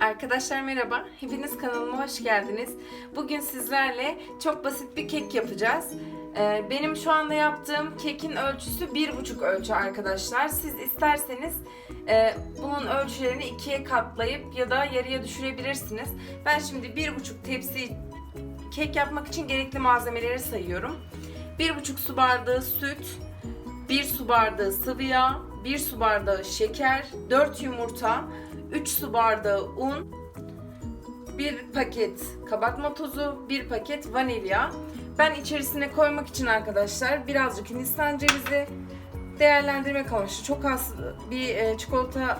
Arkadaşlar merhaba. Hepiniz kanalıma hoş geldiniz. Bugün sizlerle çok basit bir kek yapacağız. Ee, benim şu anda yaptığım kekin ölçüsü 1,5 ölçü arkadaşlar. Siz isterseniz e, bunun ölçülerini ikiye katlayıp ya da yarıya düşürebilirsiniz. Ben şimdi 1,5 tepsi kek yapmak için gerekli malzemeleri sayıyorum. 1,5 su bardağı süt, 1 su bardağı sıvı yağ, 1 su bardağı şeker, 4 yumurta, 3 su bardağı un, 1 paket kabartma tozu, 1 paket vanilya. Ben içerisine koymak için arkadaşlar birazcık hindistan cevizi değerlendirmek amaçlı çok az bir e, çikolata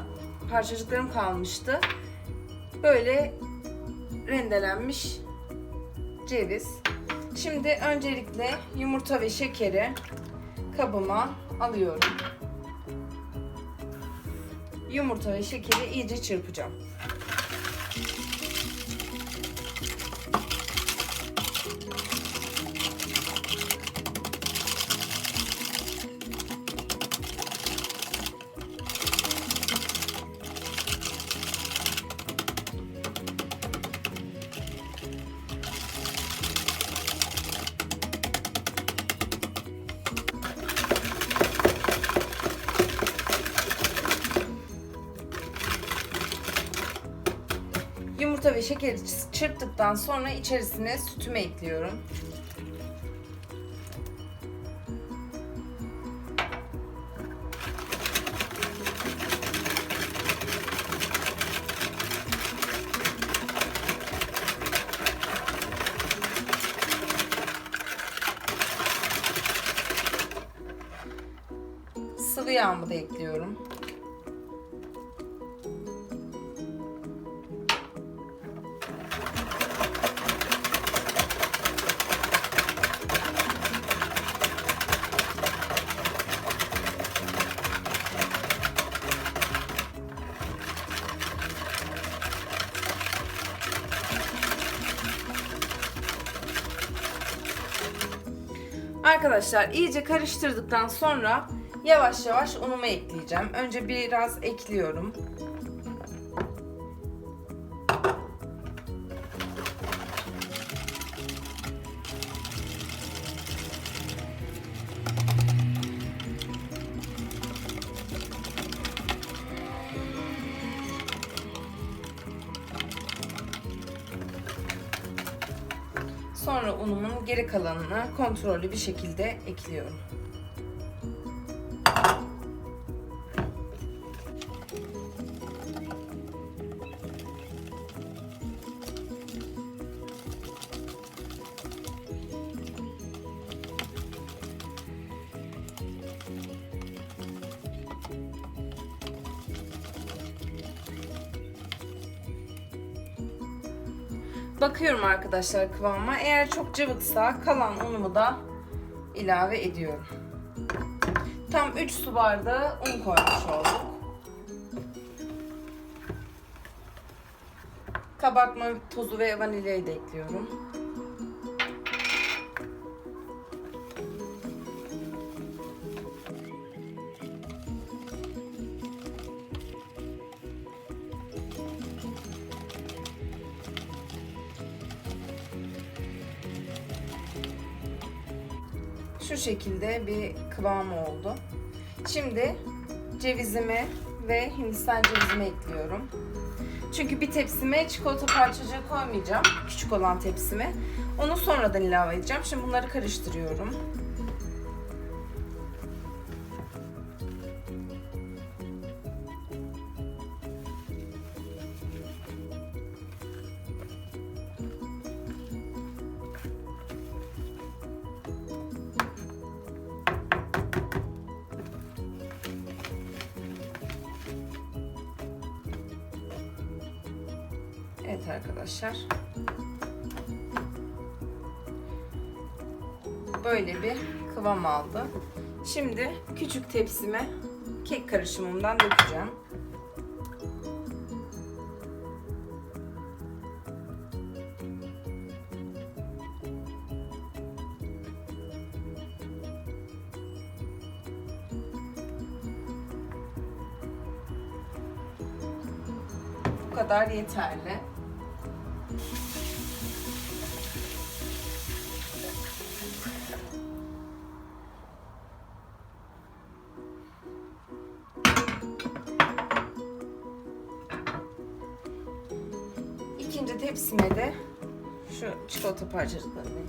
parçacıklarım kalmıştı. Böyle rendelenmiş ceviz. Şimdi öncelikle yumurta ve şekeri kabıma alıyorum. Yumurta ve şekeri iyice çırpacağım. Yumurta ve şekeri çırptıktan sonra içerisine sütümü ekliyorum. Sıvı yağımı da ekliyorum. Arkadaşlar iyice karıştırdıktan sonra yavaş yavaş unumu ekleyeceğim. Önce biraz ekliyorum. Sonra unumun geri kalanını kontrollü bir şekilde ekliyorum. Bakıyorum arkadaşlar kıvama. Eğer çok cıvıksa kalan unumu da ilave ediyorum. Tam 3 su bardağı un koymuş olduk. Kabartma tozu ve vanilyayı da ekliyorum. Şu şekilde bir kıvam oldu. Şimdi cevizimi ve hindistan cevizimi ekliyorum. Çünkü bir tepsime çikolata parçacığı koymayacağım. Küçük olan tepsime. Onu sonradan ilave edeceğim. Şimdi bunları karıştırıyorum. Evet arkadaşlar. Böyle bir kıvam aldı. Şimdi küçük tepsime kek karışımımdan dökeceğim. Bu kadar yeterli. Tepsime de şu çikolata parçacıklarını.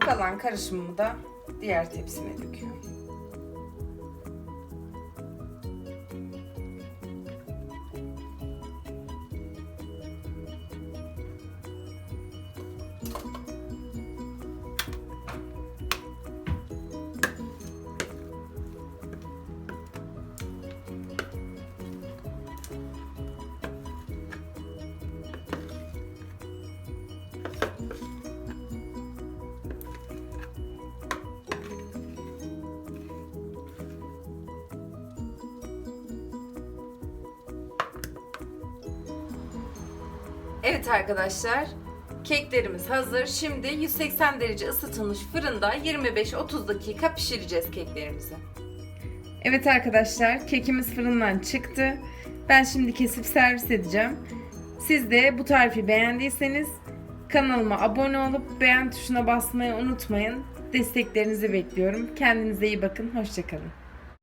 Kalan karışımımı da diğer tepsime döküyorum. Evet arkadaşlar, keklerimiz hazır. Şimdi 180 derece ısıtılmış fırında 25-30 dakika pişireceğiz keklerimizi. Evet arkadaşlar, kekimiz fırından çıktı. Ben şimdi kesip servis edeceğim. Siz de bu tarifi beğendiyseniz kanalıma abone olup beğen tuşuna basmayı unutmayın. Desteklerinizi bekliyorum. Kendinize iyi bakın. Hoşçakalın.